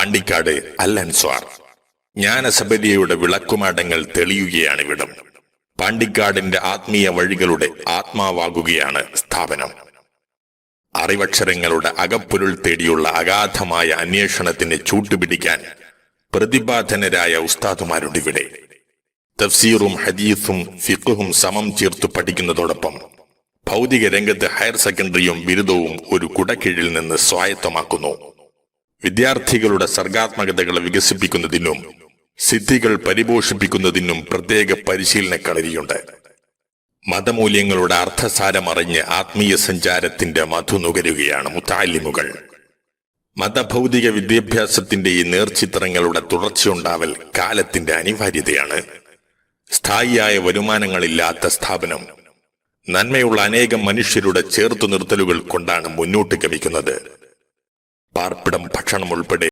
പാണ്ടിക്കാട് അൽ അൻസ്വാർ ജ്ഞാനസബരിയയുടെ വിളക്കുമാടങ്ങൾ തെളിയുകയാണ് ഇവിടം. പാണ്ടിക്കാടിന്റെ ആത്മീയ വഴികളുടെ ആത്മാവാകുകയാണ് സ്ഥാപനം. അറിവക്ഷരങ്ങളുടെ അകപ്പൊരുൾ തേടിയുള്ള അഗാധമായ അന്വേഷണത്തിന് ചൂട്ടുപിടിക്കാൻ പ്രതിപാദനരായ ഉസ്താദുമാരുണ്ട് ഇവിടെ. തഫ്സീറും ഹദീസും ഫിഖും സമം ചേർത്തു പഠിക്കുന്നതോടൊപ്പം ഭൗതിക രംഗത്ത് ഹയർ സെക്കൻഡറിയും ബിരുദവും ഒരു കുടക്കീഴിൽ നിന്ന് സ്വായത്തമാക്കുന്നു. വിദ്യാർത്ഥികളുടെ സർഗാത്മകതകളെ വികസിപ്പിക്കുന്നതിനും സിദ്ധികൾ പരിപോഷിപ്പിക്കുന്നതിനും പ്രത്യേക പരിശീലന കളരിയുണ്ട്. മതമൂല്യങ്ങളുടെ അർത്ഥസാരമറിഞ്ഞ് ആത്മീയ സഞ്ചാരത്തിന്റെ മധു നുകരുകയാണ് മുത്താലിമുകൾ. മതഭൗതിക വിദ്യാഭ്യാസത്തിന്റെ ഈ നേർചിത്രങ്ങളുടെ തുടർച്ചയുണ്ടാവൽ കാലത്തിന്റെ അനിവാര്യതയാണ്. സ്ഥായിയായ വരുമാനങ്ങളില്ലാത്ത സ്ഥാപനം നന്മയുള്ള അനേകം മനുഷ്യരുടെ ചേർത്തു നിർത്തലുകൾ കൊണ്ടാണ് മുന്നോട്ട് ഗമിക്കുന്നത്. പാർപ്പിടം ഭക്ഷണം ഉൾപ്പെടെ